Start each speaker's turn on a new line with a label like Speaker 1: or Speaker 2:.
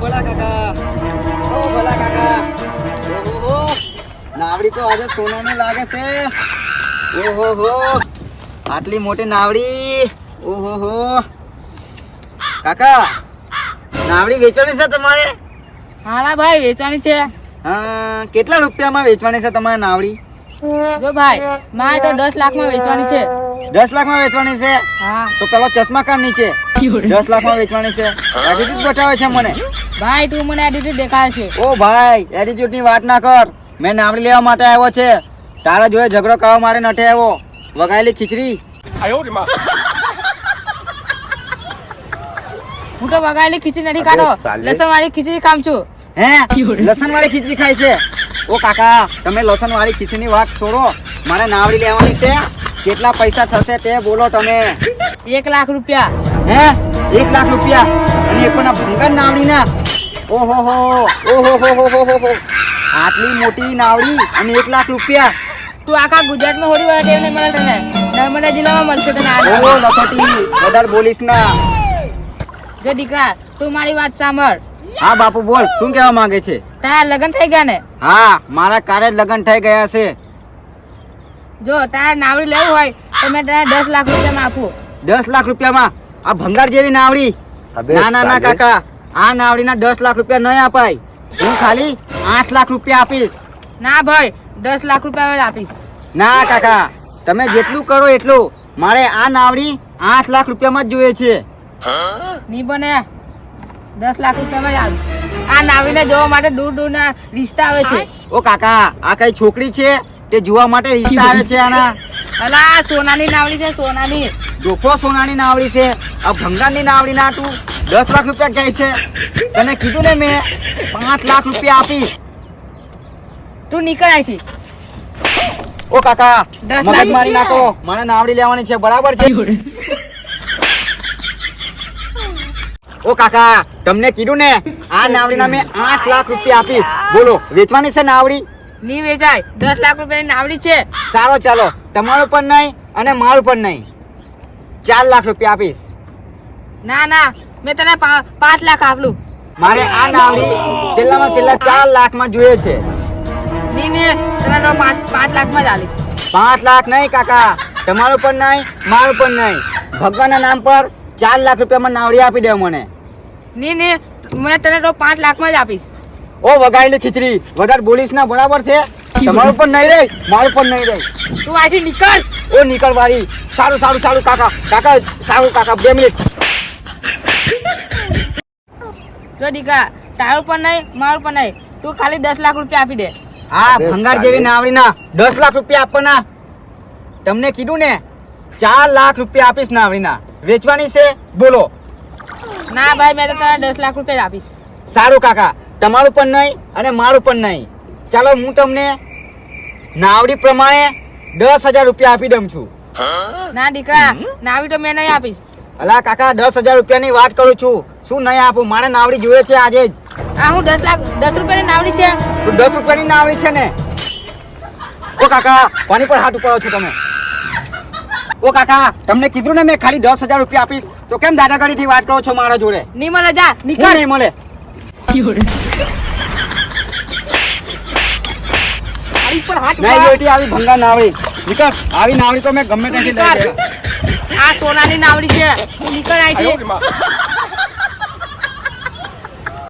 Speaker 1: ભલા કાકા. ઓ ભલા કાકા. ઓહો. નાવડી તો આજે સોનાની લાગે છે. ઓહો હો. આટલી મોટી નાવડી. ઓહો હો. કાકા નાવડી વેચવાની છે તમારે?
Speaker 2: હાલા ભાઈ વેચવાની છે.
Speaker 1: હા કેટલા રૂપિયામાં વેચવાની છે તમારે નાવડી?
Speaker 2: જો ભાઈ મારે તો દસ લાખમાં વેચવાની છે.
Speaker 1: દસ લાખમાં વેચવાની છે?
Speaker 2: હા.
Speaker 1: તો પેલો ચશ્મા કાન નીચે દસ લાખમાં વેચવાની છે. બતાવે છે મને.
Speaker 2: ભાઈ તું મને આ દેખાય છે
Speaker 1: ઓ ભાઈ એટીટ્યુડની વાત ના કર. મેં નામડી લેવા માટે આવ્યો છે. તારા જોડે ઝઘડો કરવા મારે નથી આવ્યો. વગાયેલી ખીચડી.
Speaker 2: હું તો વગાયેલી ખીચડી નથી ખાતો. લસણ વાળી ખીચડી ખામ છું.
Speaker 1: હે? લસણ વાળી ખીચડી ખાય છે. ઓ કાકા તમે લસણ વાળી ખીચડી ની વાત છોડો. મારે નાવડી લેવાની છે. કેટલા પૈસા થશે તે બોલો તમે.
Speaker 2: એક લાખ રૂપિયા.
Speaker 1: હે? એક લાખ રૂપિયા. અને એ પણ ભંગર નાવડી ના ઓહો હો ઓહો હો હો હો હો હો આટલી મોટી નાવડી અને એક લાખ રૂપિયા.
Speaker 2: તું આખા ગુજરાતમાં હોડી વાળા ટેવ નહીં મળે તને. નર્મદા જિલ્લામાં મળશે તને
Speaker 1: ઓહો લખોટી વધારે બોલીશ ના.
Speaker 2: જો દીકરા તું મારી વાત સાંભળ.
Speaker 1: હા બાપુ બોલ શું કહેવા માંગે છે?
Speaker 2: તારા લગ્ન થઈ ગયા ને?
Speaker 1: હા મારા કારે લગ્ન થઈ ગયા છે.
Speaker 2: જો તારે નાવડી લેવું હોય તો મેં તને દસ લાખ રૂપિયામાં આપું.
Speaker 1: દસ લાખ રૂપિયામાં? આ ભંગાર જેવી નાવડી. ના ના ના કાકા. આ નાવડીના દસ લાખ રૂપિયા નહીં અપાય. હું ખાલી આઠ લાખ રૂપિયા આપીશ.
Speaker 2: ના ભાઈ દસ લાખ રૂપિયા જ આપીશ.
Speaker 1: ના કાકા. તમે જેટલું કરો એટલું. મારે આ નાવડી આઠ લાખ રૂપિયામાં જ જોઈએ છે.
Speaker 2: નહીં બને. દસ લાખ રૂપિયામાં જ આપીશ આ નાવીને જોવા માટે દૂર દૂરના રિશ્તા આવે છે.
Speaker 1: ઓ કાકા આ કઈ છોકરી છે તે જોવા માટે રિશ્તા આવે છે આના?
Speaker 2: અલા સોનાની નાવડી છે સોનાની.
Speaker 1: ડોફો સોનાની નાવડી છે આ ભંગારની નાવડી ના તું. દસ લાખ રૂપિયા જાય છે. તને કીધું ને મેં પાંચ લાખ રૂપિયા આપીશ.
Speaker 2: તું નીકળ અહીંથી.
Speaker 1: ઓ કાકા મગજ મારી નાખો. મને નાવડી લેવાની છે બરાબર છે? ઓ કાકા તમને કીધું ને આ નાવડીના મેં આઠ લાખ રૂપિયા આપીશ. બોલો વેચવાની છે નાવડી?
Speaker 2: નહીં વેચાય. દસ લાખ રૂપિયાની નાવડી છે.
Speaker 1: સારો ચાલો તમારું પણ નહીં અને મારું પણ નહીં. ચાર લાખ રૂપિયા આપીશ.
Speaker 2: ના ના મેં તને પાંચ લાખ આપલું.
Speaker 1: મારે આ નાવડી છેલ્લામાં છેલ્લા ચાર લાખમાં જોઈએ છે.
Speaker 2: તને તો પાંચ પાંચ લાખમાં જ આલીશ
Speaker 1: પાંચ લાખ નહીં કાકા. તમારું પણ નહીં મારું પણ નહીં. ભગવાનના નામ પર ચાર લાખ રૂપિયામાં નાવડી આપી દે મને.
Speaker 2: નહીં નહીં મેં તને તો પાંચ લાખમાં જ આપીશ.
Speaker 1: ઓ વગાડેલી ખીચડી. વધારે બોલીશ ના બરાબર છે? તમારું પણ નહીં રે મારું પણ નહીં રે
Speaker 2: તું અહીંથી નીકળ.
Speaker 1: ઓ નીકળ વાળી સારું સારું સારું કાકા કાકા સારું કાકા બે મિનિટ.
Speaker 2: જો દીકા તારું પણ નહીં મારું પણ નહીં. તું ખાલી દસ લાખ રૂપિયા આપી દે.
Speaker 1: આ ભંગાર જેવી નાવડીના દસ લાખ રૂપિયા આપવાના. તમને કીધું ને ચાર લાખ રૂપિયા આપીશ નાવડીના. વેચવાની છે? બોલો.
Speaker 2: ના ભાઈ મેં તો તને દસ લાખ રૂપિયા આપીશ.
Speaker 1: સારું કાકા. તમારું પણ નહીં અને મારું પણ નહીં. ચાલો હું તમને નાવડી પ્રમાણે દસ હજાર રૂપિયા આપી દઉં છું.
Speaker 2: ના દીકરા નાવી તો મેં નહીં આપીશ.
Speaker 1: અલા કાકા દસ હજાર રૂપિયાની વાત કરું છું. શું નહીં આપું? મારે નાવડી જોઈએ છે આજે જ.
Speaker 2: આ હું દસ લાખ દસ રૂપિયાની નાવડી છે.
Speaker 1: દસ દસ રૂપિયાની નાવડી છે ને? ઓ કાકા પાણી પર હાથ ઉપાડો છો તમે. ઓ કાકા તમને કીધું ને મેં ખાલી દસ હજાર રૂપિયા આપીશ. તો કેમ દાદાગીરીથી વાત કરો છો મારા જોડે?
Speaker 2: નહીં મળે જા નીકળ.
Speaker 1: નહીં મળે.
Speaker 2: મારી પર હાથ
Speaker 1: નહીં
Speaker 2: ઉપાડ.
Speaker 1: આવી ભંગાર નાવડી. નીકળ. આવી નાવડી તો મેં ગમે ત્યાંથી લઈ
Speaker 2: આ સોનાની નાવડી છે. નીકળ અહીંથી.